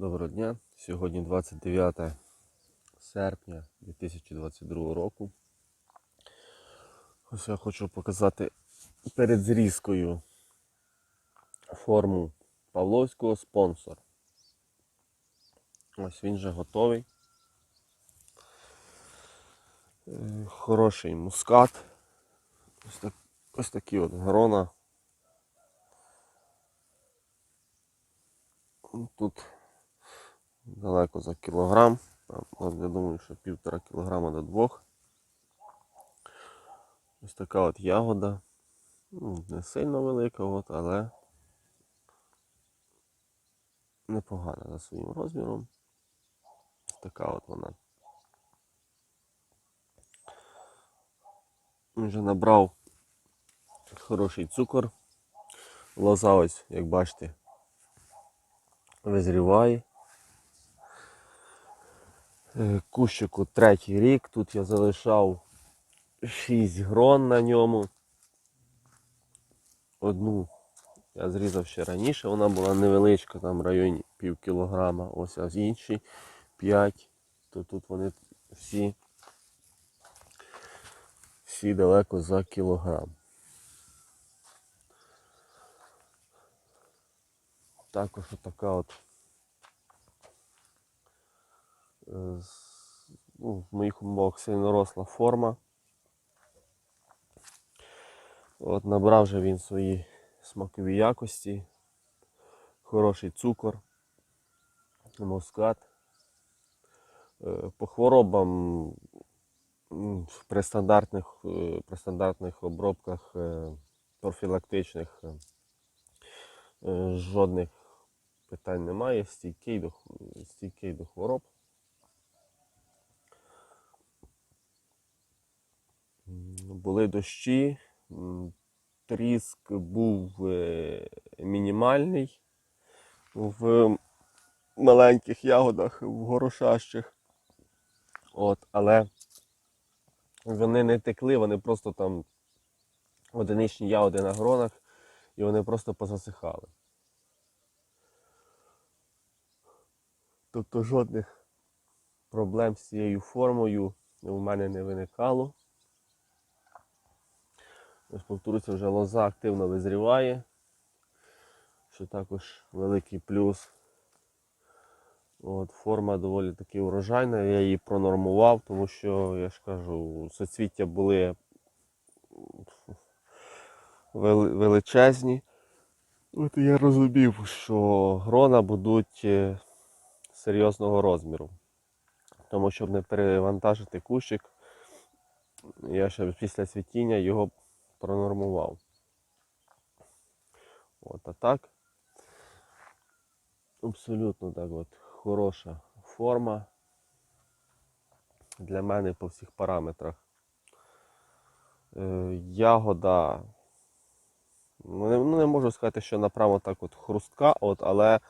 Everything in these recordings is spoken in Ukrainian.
Доброго дня. Сьогодні 29 серпня 2022 року. Ось я хочу показати перед зрізкою форму Павловського спонсор. Ось він вже готовий. Е, Хороший мускат. Ось, так, ось такі от грона. Тут далеко за кілограм. Я думаю, що півтора кілограма до двох. Ось така от ягода. Ну, Не сильно велика, от, але непогана за своїм розміром. Ось така от вона. Вже набрав хороший цукор. Лоза ось, як бачите, визріває. Е, Кущику третій рік. Тут я залишав 6 грон на ньому. Одну я зрізав ще раніше, вона була невеличка, там в районі пів кілограма. Ось а з інші 5. То тут вони всі, всі далеко за кілограм. Також така от е, з- ну, в моїх умовах сильно росла форма. От набрав же він свої смакові якості, хороший цукор, мускат. Е, По хворобам при стандартних, е, при стандартних обробках е, профілактичних жодних питань немає, стійкий до, стійкий до хвороб. Були дощі, тріск був е, мінімальний в маленьких ягодах, в горошащих. От, але вони не текли, вони просто там одиничні ягоди на гронах, і вони просто позасихали. Тобто жодних проблем з цією формою у мене не виникало. Ось повторюся, вже лоза активно визріває, що також великий плюс. От, форма доволі таки урожайна, я її пронормував, тому що, я ж кажу, соцвіття були величезні. От я розумів, що грона будуть е, серйозного розміру. Тому щоб не перевантажити кущик, я ще після цвітіння його пронормував. От, а так. Абсолютно так от хороша форма. Для мене по всіх параметрах. Е, ягода. Ну не, ну, не можу сказати, що направо так от хрустка, от, але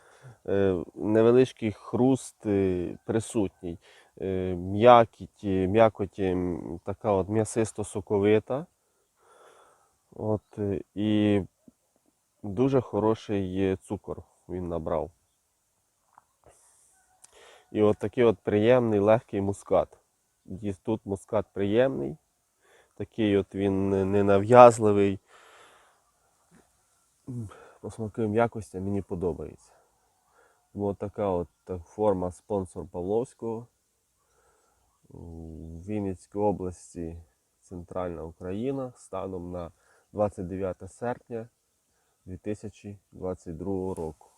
е, невеличкий хруст е, присутній. М'якіті, м'якоті така от м'ясисто-соковита. От, е, і дуже хороший е, цукор він набрав. І от такий от приємний легкий мускат. Тут мускат приємний, такий от він ненав'язливий. По смаковим якостям мені подобається. Ось така от форма спонсор Павловського. У Вінницькій області, Центральна Україна, станом на 29 серпня 2022 року.